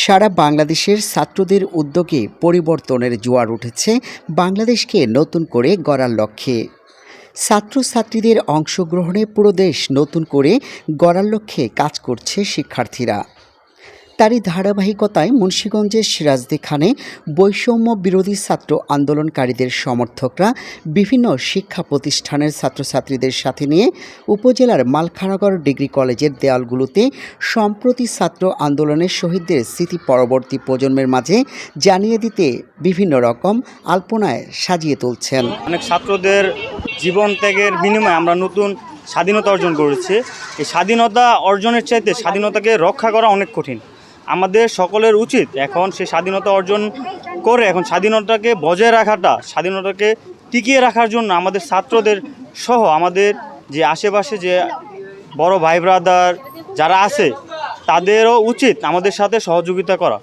সারা বাংলাদেশের ছাত্রদের উদ্যোগে পরিবর্তনের জোয়ার উঠেছে বাংলাদেশকে নতুন করে গড়ার লক্ষ্যে। ছাত্রছাত্রীদের অংশগ্রহণে পুরো দেশ নতুন করে গড়ার লক্ষ্যে কাজ করছে শিক্ষার্থীরা। তারই ধারাবাহিকতায় মুন্সীগঞ্জের সিরাজদি খানে বৈষম্য বিরোধী ছাত্র আন্দোলনকারীদের সমর্থকরা বিভিন্ন শিক্ষা প্রতিষ্ঠানের ছাত্রছাত্রীদের সাথে নিয়ে উপজেলার মালখানগর ডিগ্রি কলেজের দেয়ালগুলোতে সম্প্রতি ছাত্র আন্দোলনের শহীদদের স্মৃতি পরবর্তী প্রজন্মের মাঝে জানিয়ে দিতে বিভিন্ন রকম আলপনায় সাজিয়ে তুলছেন। অনেক ছাত্রদের জীবন ত্যাগের বিনিময়ে আমরা নতুন স্বাধীনতা অর্জন করেছি। এই স্বাধীনতা অর্জনের চাইতে স্বাধীনতাকে রক্ষা করা অনেক কঠিন। আমাদের সকলের উচিত এখন সে স্বাধীনতা অর্জন করে, এখন স্বাধীনতাকে বজায় রাখাটা, স্বাধীনতাকে টিকিয়ে রাখার জন্য আমাদের ছাত্রদের সহ আমাদের যে আশেপাশে যে বড় ভাই ব্রাদার যারা আছে, তাদেরও উচিত আমাদের সাথে সহযোগিতা করা।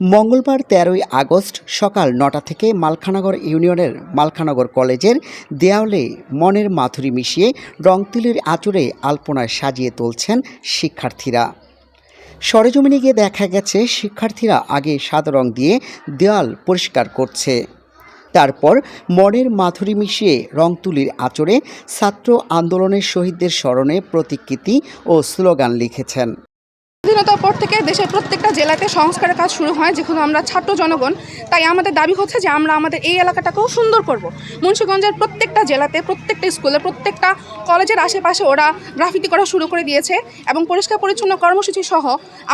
মঙ্গলবার তেরোই আগস্ট সকাল নটা থেকে মালখানগর ইউনিয়নের মালখানগর কলেজের দেয়ালে মনের মাথুরি মিশিয়ে রংতুলির আঁচড়ে আলপনায় সাজিয়ে তুলছেন শিক্ষার্থীরা। সরেজমিনে গিয়ে দেখা গেছে, শিক্ষার্থীরা আগে সাদা রং দিয়ে দেওয়াল পরিষ্কার করছে। তারপর মনের মাধুরী মিশিয়ে রং তুলির আচরে ছাত্র আন্দোলনের শহীদদের স্মরণে প্রতিকৃতি ও স্লোগান লিখেছেন। স্বাধীনতার পর থেকে দেশের প্রত্যেকটা জেলাতে সংস্কারের কাজ শুরু হয় যেহেতু আমরা ছাত্র জনগণ। তাই আমাদের দাবি হচ্ছে যে আমরা আমাদের এই এলাকাটাকেও সুন্দর করব। মুন্সিগঞ্জের প্রত্যেকটা জেলাতে, প্রত্যেকটা স্কুলে, প্রত্যেকটা কলেজের আশেপাশে ওরা গ্রাফিতি করা শুরু করে দিয়েছে এবং পরিষ্কার পরিচ্ছন্ন কর্মসূচি সহ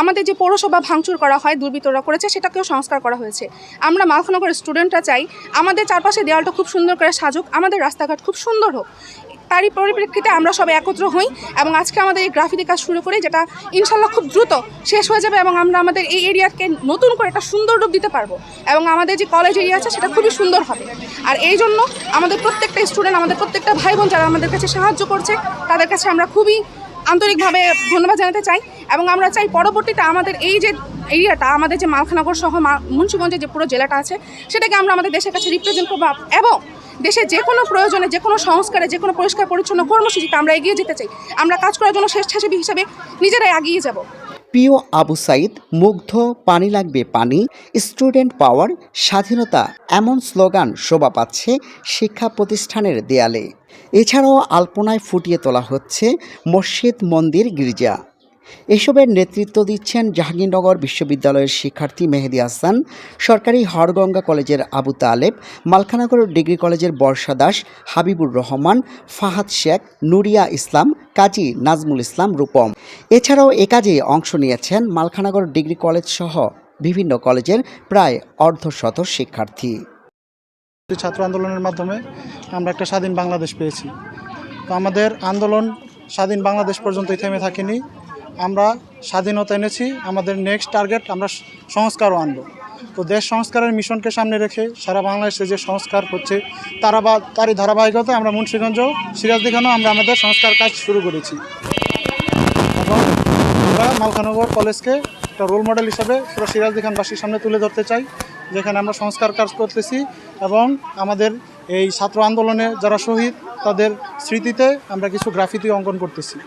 আমাদের যে পৌরসভা ভাঙচুর করা হয়, দুর্বৃত্তরা করেছে, সেটাকেও সংস্কার করা হয়েছে। আমরা মালখানগরের স্টুডেন্টরা চাই, আমাদের চারপাশে দেওয়ালটা খুব সুন্দর করে সাজুক, আমাদের রাস্তাঘাট খুব সুন্দর হোক। তারই পরিপ্রেক্ষিতে আমরা সবাই একত্র হই এবং আজকে আমাদের এই গ্রাফিতি কাজ শুরু করি যেটা ইনশাল্লাহ খুব দ্রুত শেষ হয়ে যাবে এবং আমরা আমাদের এই এরিয়াকে নতুন করে একটা সুন্দর রূপ দিতে পারব এবং আমাদের যে কলেজ এরিয়া আছে সেটা খুবই সুন্দর হবে। আর এই জন্য আমাদের প্রত্যেকটা স্টুডেন্ট আমাদের প্রত্যেকটা ভাই বোন যারা আমাদের কাছে সাহায্য করছে, তাদের কাছে আমরা খুবই আন্তরিকভাবে ধন্যবাদ জানাতে চাই এবং আমরা চাই পরবর্তীতে আমাদের এই যে এরিয়াটা, আমাদের যে মালখানগর সহ মুন্সিগঞ্জের যে পুরো জেলাটা আছে, সেটাকে আমরা আমাদের দেশের কাছে রিপ্রেজেন্ট করব এবং দেশের যে কোনো প্রয়োজনে যে কোনো সংস্কারে যে কোনো পরিষ্কার পরিচ্ছন্ন কর্মসূচিতে আমরা এগিয়ে যেতে চাই। আমরা কাজ করার জন্য স্বেচ্ছাসেবী হিসাবে নিজেরাই এগিয়ে যাব। প্রিয় আবু সাইদ, মুগ্ধ, পানি লাগবে পানি, স্টুডেন্ট পাওয়ার, স্বাধীনতা, এমন স্লোগান শোভা পাচ্ছে শিক্ষা প্রতিষ্ঠানের দেয়ালে। এছাড়াও আলপনায় ফুটিয়ে তোলা হচ্ছে মসজিদ মন্দির গির্জা। এসবের নেতৃত্ব দিচ্ছেন জাহাঙ্গীরনগর বিশ্ববিদ্যালয়ের শিক্ষার্থী মেহেদি হাসান, সরকারি হরগঙ্গা কলেজের আবু তালেব, মালখানগর ডিগ্রি কলেজের বর্ষা দাস, হাবিবুর রহমান, ফাহাদ শেখ, নুরিয়া ইসলাম, কাজী নাজমুল ইসলাম রূপম। এছাড়াও এ কাজে অংশ নিয়েছেন মালখানগর ডিগ্রি কলেজ সহ বিভিন্ন কলেজের প্রায় অর্ধশত শিক্ষার্থী। ছাত্র আন্দোলনের মাধ্যমে আমরা একটা স্বাধীন বাংলাদেশ পেয়েছি। তো আমাদের আন্দোলন স্বাধীন বাংলাদেশ পর্যন্তই থেমে থাকেনি। আমরা স্বাধীনতা এনেছি, আমাদের নেক্সট টার্গেট আমরা সংস্কারও আনব। তো দেশ সংস্কারের মিশনকে সামনে রেখে সারা বাংলাদেশে যে সংস্কার হচ্ছে, তারা বা তারই ধারাবাহিকতায় আমরা মুন্সিগঞ্জ সিরাজদিখানেও আমরা আমাদের সংস্কার কাজ শুরু করেছি। এবং আমরা মালখানগর কলেজকে একটা রোল মডেল হিসাবে পুরো সিরাজদিখানবাসীর সামনে তুলে ধরতে চাই, যেখানে আমরা সংস্কার কাজ করতেছি এবং আমাদের এই ছাত্র আন্দোলনে যারা শহীদ, তাদের স্মৃতিতে আমরা কিছু গ্রাফিতি অঙ্কন করতেছি।